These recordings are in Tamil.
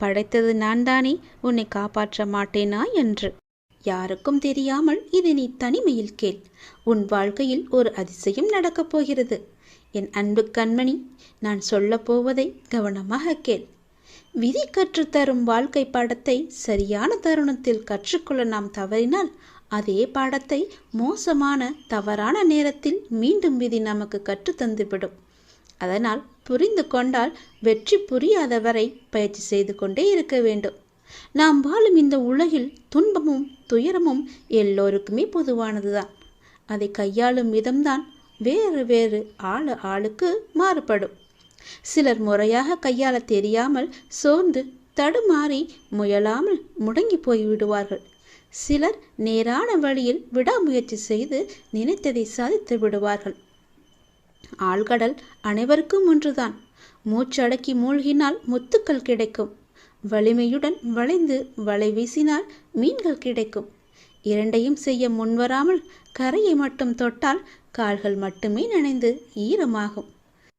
படைத்தது நான் தானே உன்னை காப்பாற்ற மாட்டேனா என்று. யாருக்கும் தெரியாமல் இதை நீ தனிமையில் கேள். உன் வாழ்க்கையில் ஒரு அதிசயம் நடக்கப் போகிறது. என் அன்பு கண்மணி நான் சொல்லப் போவதை கவனமாக கேள். விதி கற்றுத்தரும் வாழ்க்கை பாடத்தை சரியான தருணத்தில் கற்றுக்கொள்ள நாம் தவறினால் அதே பாடத்தை மோசமான தவறான நேரத்தில் மீண்டும் விதி நமக்கு கற்றுத்தந்துவிடும் அதனால் புரிந்து கொண்டால் வெற்றி புரியாத வரை பயிற்சி செய்து கொண்டே இருக்க வேண்டும். நாம் வாழும் இந்த உலகில் துன்பமும் துயரமும் எல்லோருக்குமே பொதுவானதுதான். அதை கையாளும் விதம்தான் வேறு வேறு ஆளு ஆளுக்கு மாறுபடும். சிலர் முறையாக கையாள தெரியாமல் சோர்ந்து தடுமாறி முயலாமல் முடங்கி போய் விடுவார்கள். சிலர் நேரான வழியில் விடாமுயற்சி செய்து நினைத்ததை சாதித்து விடுவார்கள். ஆழ்கடல் அனைவருக்கும் ஒன்றுதான். மூச்சடக்கி மூழ்கினால் முத்துக்கள் கிடைக்கும். வலிமையுடன் வளைந்து வலை வீசினால் மீன்கள் கிடைக்கும். இரண்டையும் செய்ய முன்வராமல் கரையை மட்டும் தொட்டால் கால்கள் மட்டுமே நனைந்து ஈரமாகும்.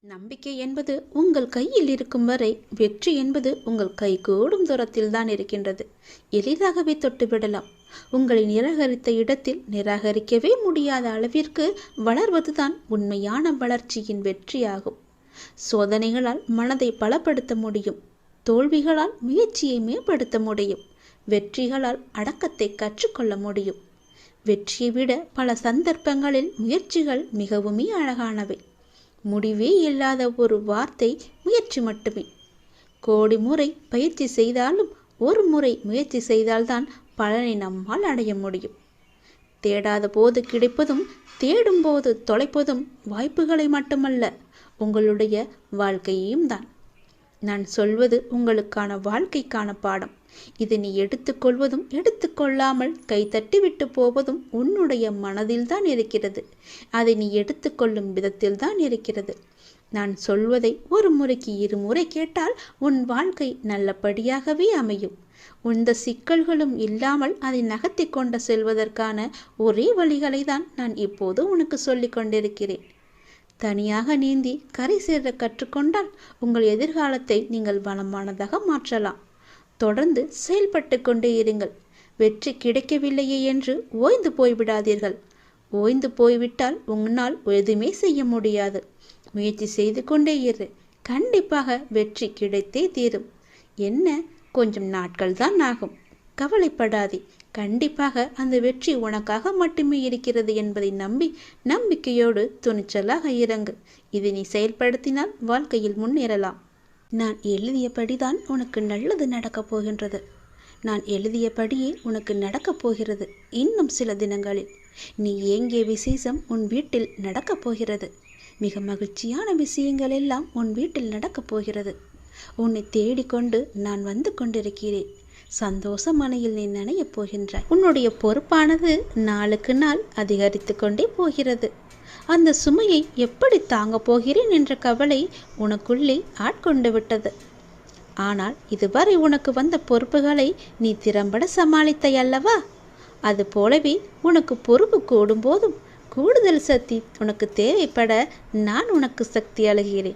நம்பிக்கை என்பது உங்கள் கையில் இருக்கும் வரை வெற்றி என்பது உங்கள் கை கூடும் தூரத்தில் தான் இருக்கின்றது. எளிதாகவே தொட்டுவிடலாம். உங்களை நிராகரித்த இடத்தில் நிராகரிக்கவே முடியாத அளவிற்கு வளர்வதுதான் உண்மையான வளர்ச்சியின் வெற்றியாகும். சோதனைகளால் மனதை பலப்படுத்த முடியும். தோல்விகளால் முயற்சியை மேம்படுத்த முடியும். வெற்றிகளால் அடக்கத்தை கற்றுக்கொள்ள முடியும். வெற்றியை விட பல சந்தர்ப்பங்களில் முயற்சிகள் மிகவுமே அழகானவை. முடிவே இல்லாத ஒரு வார்த்தை முயற்சி மட்டுமே. கோடி முறை பயிற்சி செய்தாலும் ஒரு முறை முயற்சி செய்தால்தான் பலனை நம்மால் அடைய முடியும். தேடாத போது கிடைப்பதும் தேடும் போது தொலைப்பதும் வாய்ப்புகளை மட்டுமல்ல உங்களுடைய வாழ்க்கையையும் தான். நான் சொல்வது உங்களுக்கான வாழ்க்கைக்கான பாடம். இதை நீ எடுத்துக்கொள்வதும் எடுத்துக்கொள்ளாமல் கைத்தட்டி விட்டு போவதும் உன்னுடைய மனதில்தான் இருக்கிறது. அதை நீ எடுத்துக்கொள்ளும் விதத்தில்தான் இருக்கிறது. நான் சொல்வதை ஒரு முறைக்கு இருமுறை கேட்டால் உன் வாழ்க்கை நல்லபடியாகவே அமையும். இந்த சிக்கல்களும் இல்லாமல் அதை நகர்த்தி கொண்டு செல்வதற்கான ஒரே வழிகளை தான் நான் இப்போது உனக்கு சொல்லிக் கொண்டிருக்கிறேன். தனியாக நீந்தி கரை சேர கற்றுக்கொண்டால் உங்கள் எதிர்காலத்தை நீங்கள் வளமானதாக மாற்றலாம். தொடர்ந்து செயல்பட்டு கொண்டே இருங்கள். வெற்றி கிடைக்கவில்லையே என்று ஓய்ந்து போய்விடாதீர்கள். ஓய்ந்து போய்விட்டால் உன்னால் எதுவுமே செய்ய முடியாது. முயற்சி செய்து கொண்டே இரு. கண்டிப்பாக வெற்றி கிடைத்தே தீரும். என்ன? கொஞ்சம் நாட்கள் தான் ஆகும். கவலைப்படாதே. கண்டிப்பாக அந்த வெற்றி உனக்காக மட்டுமே இருக்கிறது என்பதை நம்பி நம்பிக்கையோடு துணிச்சலாக இறங்கு. இதை நீ செயல்படுத்தினால் வாழ்க்கையில் முன்னேறலாம். நான் எழுதியபடிதான் உனக்கு நல்லது நடக்கப் போகின்றது. நான் எழுதியபடியே உனக்கு நடக்கப் போகிறது இன்னும் சில தினங்களில். நீ ஏங்கிய விசேஷம் உன் வீட்டில் நடக்கப் போகிறது. மிக மகிழ்ச்சியான விஷயங்கள் எல்லாம் உன் வீட்டில் நடக்கப் போகிறது. உன்னை தேடிக்கொண்டு நான் வந்து கொண்டிருக்கிறேன். சந்தோஷ மனையில் நீ நனையப் போகின்றாய். உன்னுடைய பொறுப்பானது நாளுக்கு நாள் அதிகரித்து கொண்டே போகிறது. அந்த சுமையை எப்படி தாங்கப் போகிறேன் என்ற கவலை உனக்குள்ளே ஆட்கொண்டு விட்டது. ஆனால் இதுவரை உனக்கு வந்த பொறுப்புகளை நீ திறம்பட சமாளித்தை அல்லவா? அது போலவே உனக்கு பொறுப்பு கூடும் போதும் கூடுதல் சக்தி உனக்கு தேவைப்பட நான் உனக்கு சக்தி அழுகிறேன்.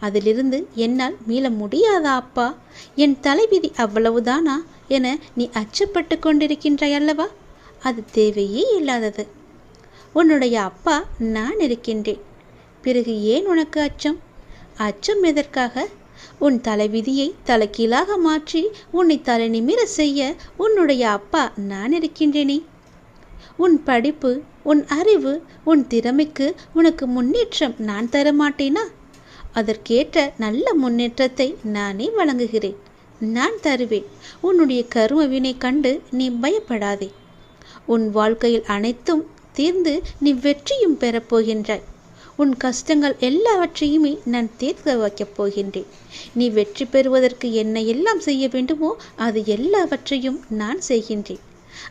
அதிலிருந்து என்னால் மீள முடியாதா அப்பா? என் தலைவிதி அவ்வளவுதானா என நீ அச்சப்பட்டு கொண்டிருக்கின்றாய் அல்லவா? அது தேவையே இல்லாதது. உன்னுடைய அப்பா நான் இருக்கின்றேன். பிறகு ஏன் உனக்கு அச்சம்? அச்சம் எதற்காக? உன் தலைவிதியை தலைக்கீழாக மாற்றி உன்னை தலை நிமிர செய்ய உன்னுடைய அப்பா நான் இருக்கின்றேனே. உன் படிப்பு உன் அறிவு உன் திறமைக்கு உனக்கு முன்னேற்றம் நான் தர மாட்டேனா அதற்கேற்ற நல்ல முன்னேற்றத்தை நானே வழங்குகிறேன். நான் தருவேன். உன்னுடைய கரும வினை கண்டு நீ பயப்படாதே. உன் வாழ்க்கையில் அனைத்தும் தீர்ந்து நீ வெற்றியும் பெறப்போகின்றாய் உன் கஷ்டங்கள் எல்லாவற்றையுமே நான் தீர்க்க வைக்கப் போகின்றேன். நீ வெற்றி பெறுவதற்கு என்ன எல்லாம் செய்ய வேண்டுமோ அது எல்லாவற்றையும் நான் செய்கின்றேன்.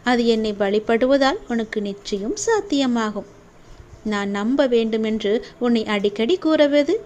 அது என்னை வழிபடுவதால் உனக்கு நிச்சயம் சாத்தியமாகும். நான் நம்ப வேண்டுமென்று உன்னை அடிக்கடி கூறுவது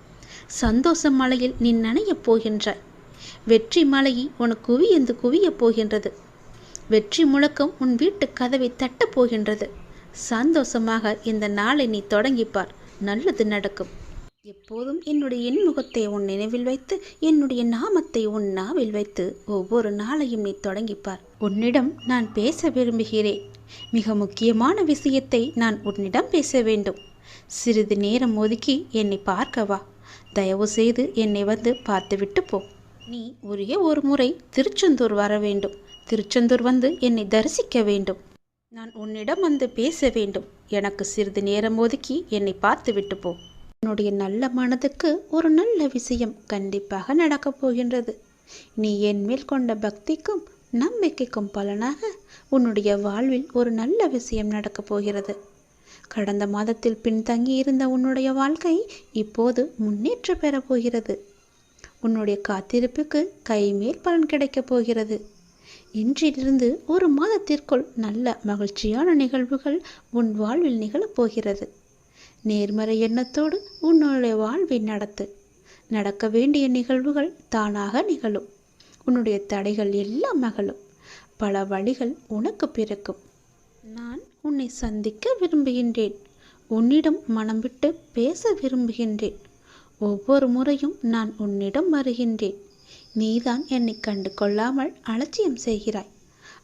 சந்தோஷ மலையில் நீ நனையப் போகின்றாய் வெற்றி மலையை உனக்கு குவியந்து குவியப் போகின்றது. வெற்றி முழக்கம் உன் வீட்டு கதவை தட்டப் போகின்றது. சந்தோஷமாக இந்த நாளை நீ தொடங்கிப்பார். நல்லது நடக்கும். எப்போதும் என்னுடைய இன்முகத்தை உன் நினைவில் வைத்து என்னுடைய நாமத்தை உன் நாவில் வைத்து ஒவ்வொரு நாளையும் நீ தொடங்கிப்பார். உன்னிடம் நான் பேச விரும்புகிறேன். மிக முக்கியமான விஷயத்தை நான் உன்னிடம் பேச வேண்டும். சிறிது நேரம் ஒதுக்கி என்னை பார்க்கவா? தயவு செய்து என்னை வந்து பார்த்துவிட்டு போ. நீ ஒரே ஒரு முறை திருச்செந்தூர் வர வேண்டும். திருச்செந்தூர் வந்து என்னை தரிசிக்க வேண்டும். நான் உன்னிடம் வந்து பேச வேண்டும். எனக்கு சிறிது நேரம் ஒதுக்கி என்னை பார்த்து விட்டு போ. உன்னுடைய நல்ல மனதுக்கு ஒரு நல்ல விஷயம் கண்டிப்பாக நடக்கப் போகின்றது. நீ என் மேல் கொண்ட பக்திக்கும் நம்பிக்கைக்கும் பலனாக உன்னுடைய வாழ்வில் ஒரு நல்ல விஷயம் நடக்கப் போகிறது. கடந்த மாதத்தில் பின்தங்கி இருந்த உன்னுடைய வாழ்க்கை இப்போது முன்னேற்ற பெறப் போகிறது. உன்னுடைய காத்திருப்புக்கு கைமேல் பலன் கிடைக்கப் போகிறது. இன்றிலிருந்து ஒரு மாதத்திற்குள் நல்ல மகிழ்ச்சியான நிகழ்வுகள் உன் வாழ்வில் நிகழப் போகிறது. நேர்மறை எண்ணத்தோடு உன்னுடைய வாழ்வை நடத்து. நடக்க வேண்டிய நிகழ்வுகள் தானாக நிகழும். உன்னுடைய தடைகள் எல்லாம் மகளும் பல வழிகள் உனக்கு பிறக்கும். நான் உன்னை சந்திக்க விரும்புகின்றேன். உன்னிடம் மனம் விட்டு பேச விரும்புகின்றேன். ஒவ்வொரு முறையும் நான் உன்னிடம் வருகின்றேன். நீதான் என்னை கண்டு கொள்ளாமல் அலட்சியம் செய்கிறாய்.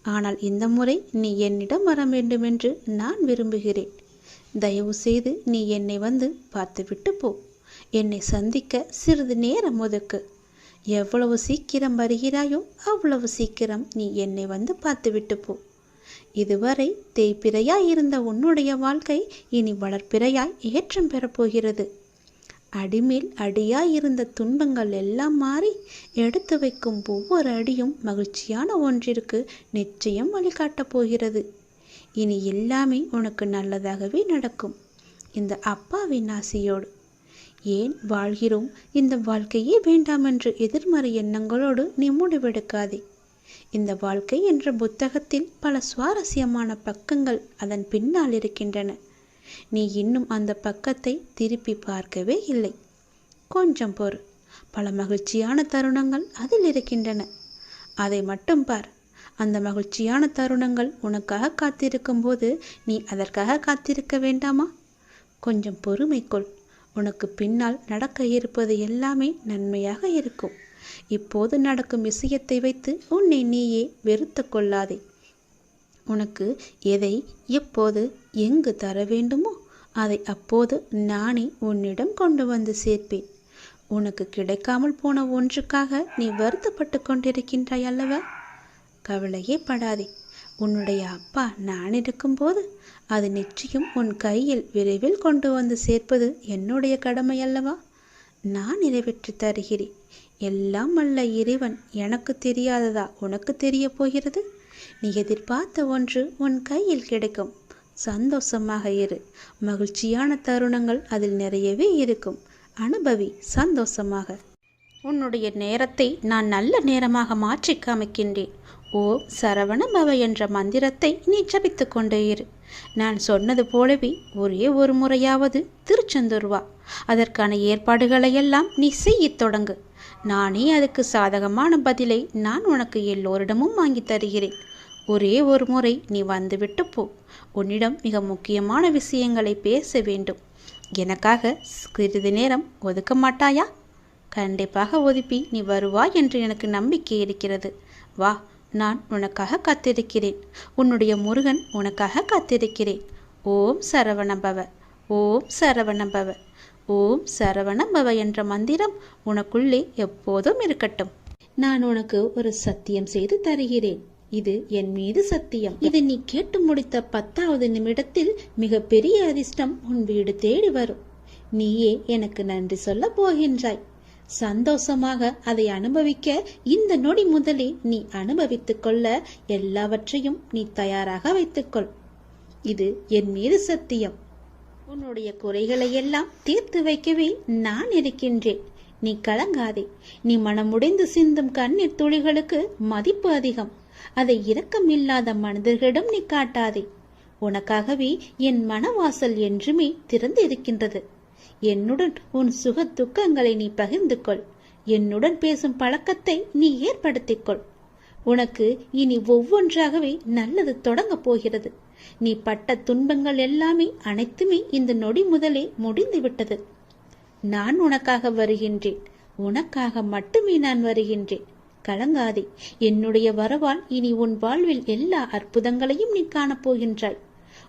ஆனால் இந்த முறை நீ என்னிடம் வர வேண்டுமென்று நான் விரும்புகிறேன். தயவு செய்து நீ என்னை வந்து பார்த்துவிட்டு போ. என்னை சந்திக்க சிறிது நேரம் ஒதுக்கு. எவ்வளவு சீக்கிரம் வருகிறாயோ அவ்வளவு சீக்கிரம் நீ என்னை வந்து பார்த்துவிட்டு போ. இதுவரை தேய்பிறையாய் இருந்த உன்னுடைய வாழ்க்கை இனி வளர்ப்பிறையாய் ஏற்றம் பெறப்போகிறது. அடிமேல் அடியாய் இருந்த துன்பங்கள் எல்லாம் மாறி எடுத்து வைக்கும் ஒவ்வொரு அடியும் மகிழ்ச்சியான ஒன்றிற்கு நிச்சயம் வழிகாட்டப் போகிறது. இனி எல்லாமே உனக்கு நல்லதாகவே நடக்கும். இந்த அப்பாவின் ஆசையோடு. ஏன் வாழ்கிறோம்? இந்த வாழ்க்கையே வேண்டாம் என்று எதிர்மறை எண்ணங்களோடு நீ முடிவெடுக்காதே. இந்த வாழ்க்கை என்ற புத்தகத்தில் பல சுவாரஸ்யமான பக்கங்கள் அதன் பின்னால் இருக்கின்றன. நீ இன்னும் அந்த பக்கத்தை திருப்பி பார்க்கவே இல்லை. கொஞ்சம் பொறு. பல மகிழ்ச்சியான தருணங்கள் அதில் இருக்கின்றன. அதை மட்டும் பார். அந்த மகிழ்ச்சியான தருணங்கள் உனக்காக காத்திருக்கும் போது நீ அதற்காக காத்திருக்க வேண்டாமா? கொஞ்சம் பொறுமைக்கொள் உனக்கு பின்னால் நடக்க இருப்பது எல்லாமே நன்மையாக இருக்கும். இப்போது நடக்கும் விஷயத்தை வைத்து உன்னை நீயே வெறுத்து கொள்ளாதே உனக்கு எதை எப்போது எங்கு தர வேண்டுமோ அதை அப்போது நானே உன்னிடம் கொண்டு வந்து சேர்ப்பேன். உனக்கு கிடைக்காமல் போன ஒன்றுக்காக நீ வருத்தப்பட்டு கொண்டிருக்கின்றாய் அல்லவா? கவலையே படாதே. உன்னுடைய அப்பா நான் இருக்கும்போது அது நிச்சயம் உன் கையில் விரைவில் கொண்டு வந்து சேர்ப்பது என்னுடைய கடமை அல்லவா? நான் நிறைவேற்றி தருகிறேன். எல்லாம் அல்ல இறைவன். எனக்கு தெரியாததா? உனக்கு தெரிய போகிறது? நீ எதிர்பார்த்த ஒன்று உன் கையில் கிடைக்கும். சந்தோஷமாக இரு. மகிழ்ச்சியான தருணங்கள் அதில் நிறையவே இருக்கும். அனுபவி சந்தோஷமாக. உன்னுடைய நேரத்தை நான் நல்ல நேரமாக மாற்றி காமிக்கின்றேன். ஓ சரவண பவ என்ற மந்திரத்தை நீ ஜபித்து கொண்டே இரு. நான் சொன்னது போலவே ஒரே ஒரு முறையாவது திருச்செந்தூர் வா. அதற்கான ஏற்பாடுகளையெல்லாம் நீ செய்யத் தொடங்கு. நானே அதுக்கு சாதகமான பதிலை நான் உனக்கு எல்லோரிடமும் வாங்கி தருகிறேன். ஒரே ஒரு முறை நீ வந்துவிட்டு போ. உன்னிடம் மிக முக்கியமான விஷயங்களை பேச வேண்டும். எனக்காக சிறிது நேரம் ஒதுக்க மாட்டாயா? கண்டிப்பாக ஒதுப்பி நீ வருவாய் என்று எனக்கு நம்பிக்கை இருக்கிறது. வா நான் உனக்காக காத்திருக்கிறேன். உன்னுடைய முருகன் உனக்காக காத்திருக்கிறேன். ஓம் சரவணபவ. ஓம் சரவணபவ. ஓம் சரவணபவ என்ற மந்திரம் உனக்குள்ளே எப்போதும் இருக்கட்டும். நான் உனக்கு ஒரு சத்தியம் செய்து தருகிறேன். இது என் மீது சத்தியம். இதை நீ கேட்டு முடித்த பத்தாவது நிமிடத்தில் மிக பெரிய அதிர்ஷ்டம் உன் வீடு தேடி வரும். நீயே எனக்கு நன்றி சொல்ல போகின்றாய். சந்தோஷமாக அதை அனுபவிக்க இந்த நொடி முதலே நீ அனுபவித்துக் கொள்ள எல்லாவற்றையும் நீ தயாராக வைத்துக்கொள் இது என் மீது சத்தியம். உன்னுடைய குறைகளை எல்லாம் தீர்த்து வைக்கவே நான் இருக்கின்றேன். நீ கலங்காதே. நீ மனமுடைந்து சிந்தும் கண்ணீர் துளிகளுக்கு மதிப்பு அதிகம். அதை இரக்கமில்லாத மனிதர்களிடம் நீ காட்டாதே. உனக்காகவே என் மனவாசல் என்றுமே திறந்து இருக்கின்றது என்னுடன் உன் சுக துக்கங்களை நீ பகிர்ந்து கொள் என்னுடன் பேசும் பழக்கத்தை நீ ஏற்படுத்திக்கொள். உனக்கு இனி ஒவ்வொன்றாகவே நல்லது தொடங்கப் போகிறது. நீ பட்ட துன்பங்கள் எல்லாமே அனைத்துமே இந்த நொடி முதலே முடிந்து விட்டது. நான் உனக்காக வருகின்றேன். உனக்காக மட்டுமே நான் வருகின்றேன். கலங்காதே. என்னுடைய வரவால் இனி உன் வாழ்வில் எல்லா அற்புதங்களையும் நீ காணப்போகின்றாய்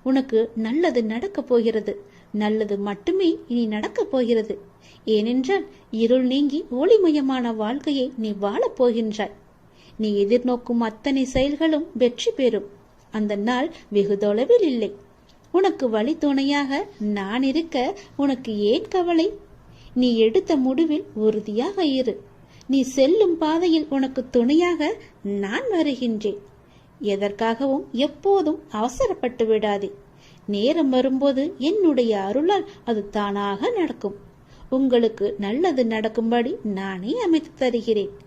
உனக்கு நல்லது நடக்கப் போகிறது. நல்லது மட்டுமே இனி நடக்கப் போகிறது. ஏனென்றால் இருள் நீங்கி ஒளிமயமான வாழ்க்கையை நீ வாழப் போகின்றாய். நீ எதிர்நோக்கும் அத்தனை செயல்களும் வெற்றி பெறும். அந்த நாள் வெகு தொலைவில் இல்லை. உனக்கு வழி துணையாக நான் இருக்க உனக்கு ஏன் கவலை? நீ எடுத்த முடிவில் உறுதியாக இரு. நீ செல்லும் பாதையில் உனக்கு துணையாக நான் வருகின்றேன். எதற்காகவும் எப்போதும் அவசரப்பட்டு விடாதே. நேரம் வரும்போது என்னுடைய அருளால் அது தானாக நடக்கும். உங்களுக்கு நல்லது நடக்கும்படி நானே அமைத்து தருகிறேன்.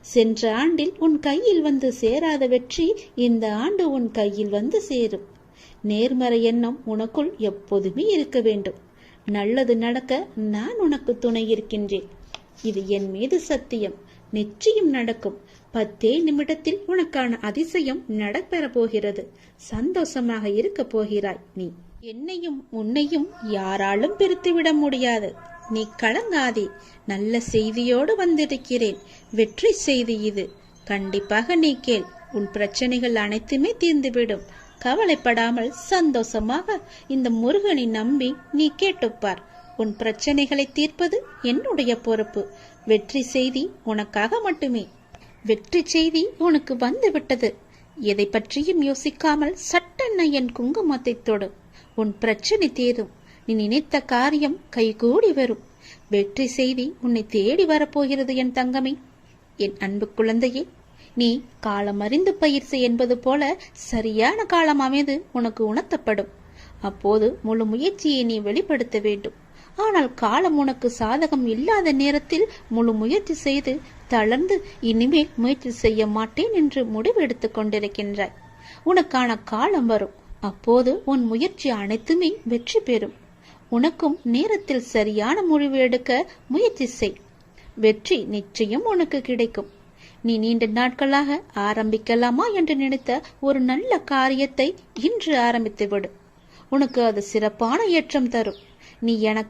சென்ற ஆண்டில் உன் கையில் வந்து சேராத வெற்றி இந்த ஆண்டு உன் கையில் வந்து சேரும். நேர்மறை எண்ணம் உனக்குள் எப்போதுமே இருக்க வேண்டும். நல்லது நடக்க நான் உனக்கு துணை இருக்கின்றேன். இது என் மீது சத்தியம். நிச்சயம் நடக்கும். பத்தே நிமிடத்தில் உனக்கான அதிசயம் நடப்பெற போகிறது. சந்தோஷமாக இருக்க போகிறாய் நீ. என்னையும் உன்னையும் யாராலும் பிரித்துவிட முடியாது. நீ கலங்காதே. நல்ல செய்தியோடு வந்திருக்கிறேன். வெற்றி செய்தி இது. கண்டிப்பாக நீ கேள். உன் பிரச்சனைகள் அனைத்துமே தீர்ந்துவிடும். கவலைப்படாமல் சந்தோஷமாக இந்த முருகனை நம்பி நீ கேட்டுப்பார். உன் பிரச்சனைகளை தீர்ப்பது என்னுடைய பொறுப்பு. வெற்றி செய்தி உனக்காக மட்டுமே. வெற்றி செய்தி உனக்கு வந்துவிட்டது. எதை பற்றியும் யோசிக்காமல் சட்டென்ன என் குங்குமத்தை தொடு. உன் பிரச்சனை தீரும். நீ நினைத்த காரியம் கைகூடி வரும். வெற்றி செய்தி உன்னை தேடி வரப்போகிறது என் தங்கமே. என் அன்பு குழந்தையே நீ காலம் அறிந்து பயிற்சி என்பது போல சரியான காலம் அமைது உனக்கு உணர்த்தப்படும். அப்போது முழு முயற்சியை நீ வெளிப்படுத்த வேண்டும். ஆனால் காலம் உனக்கு சாதகம் இல்லாத நேரத்தில் முழு முயற்சி செய்து தளர்ந்து இனிமேல் முயற்சி செய்ய மாட்டேன் என்று முடிவு எடுத்துக் கொண்டிருக்கின்றாய். உனக்கான காலம் வரும். அப்போது உன் முயற்சி அனைத்துமே வெற்றி பெறும். உனக்கும் நேரத்தில் சரியான முடிவு எடுக்க முயற்சி செய். வெற்றி நிச்சயம் உனக்கு கிடைக்கும். நீ நீண்ட நாட்களாக ஆரம்பிக்கலாமா என்று நினைத்த ஒரு நல்ல காரியத்தை இன்று ஆரம்பித்து விடு உனக்கு அது சிறப்பான ஏற்றம் தரும். நீ எனக்கு